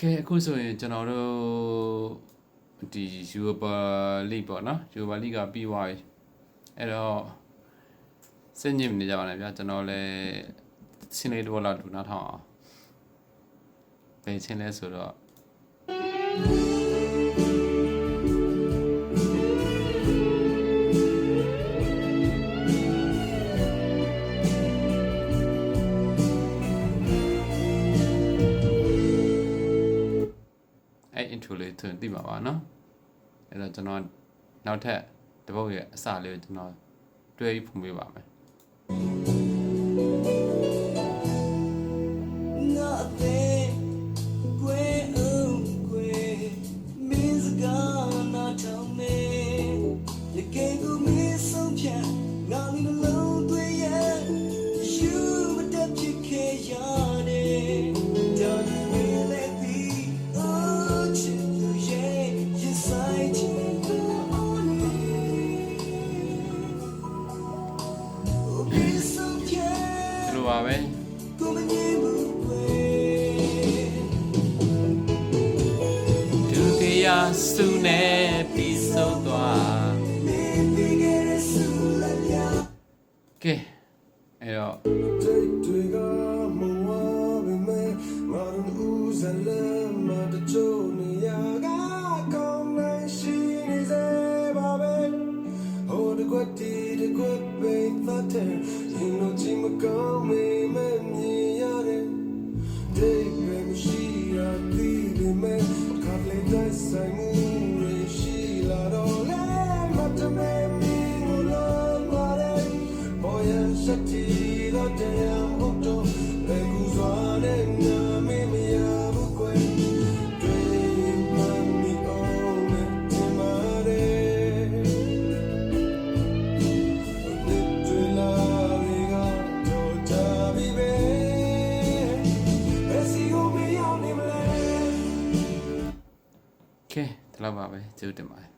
ကဲအခုဆိုရင်ကျွန်တော်တို့ဒီ Europa League ပေါ့နော် Europa League ကပြီးသွားပြီအဲ့တော့စိတ်ညစ်နေကြပါနဲ့ဗျာကျွန်တော်လည်းစင်းလေးတော့လာတူနားထောင်အောင်ဘယ်ချင်းလဲဆိုတော့ အဲ့ intro လေးသူသိမှာပါနော်အဲ့တော့ကျွန်တော်နောက်ထပ်တစ်ပုတ်ရဲ့အစလေးကိုကျွန်တော်တွဲပြီးဖွင့်ပေးပါမယ် Nothing, gray, oh, gray, means a gun, not tell me. You can't go me some chat, not in ပါပဲ Come and give away. ဒုတိယစုနဲ့ပြီးဆုံးသွား Maybe get a soul of ya. ကဲအဲ့တော့ တကွက်တီတကွက်ပိတ်သတ်တယ်ရင်တို့ချင်မကောင်းမေးမဲ့မြင်ရတယ်တိတ်ပဲမရှိရသေးပေမဲ့ခါလေးတဲ့ဆိုင်မှုရရှိလာတော့လေမတ်တမဲမင်းကိုလာပါတယ်ဘောရစတီတော့တရားမဟုတ်တော့ဘယ်ကူစွာနဲ့ ကိုမရောက်နေမလဲကဲဒီလောက်ပါပဲကျေးဇူးတင်ပါတယ်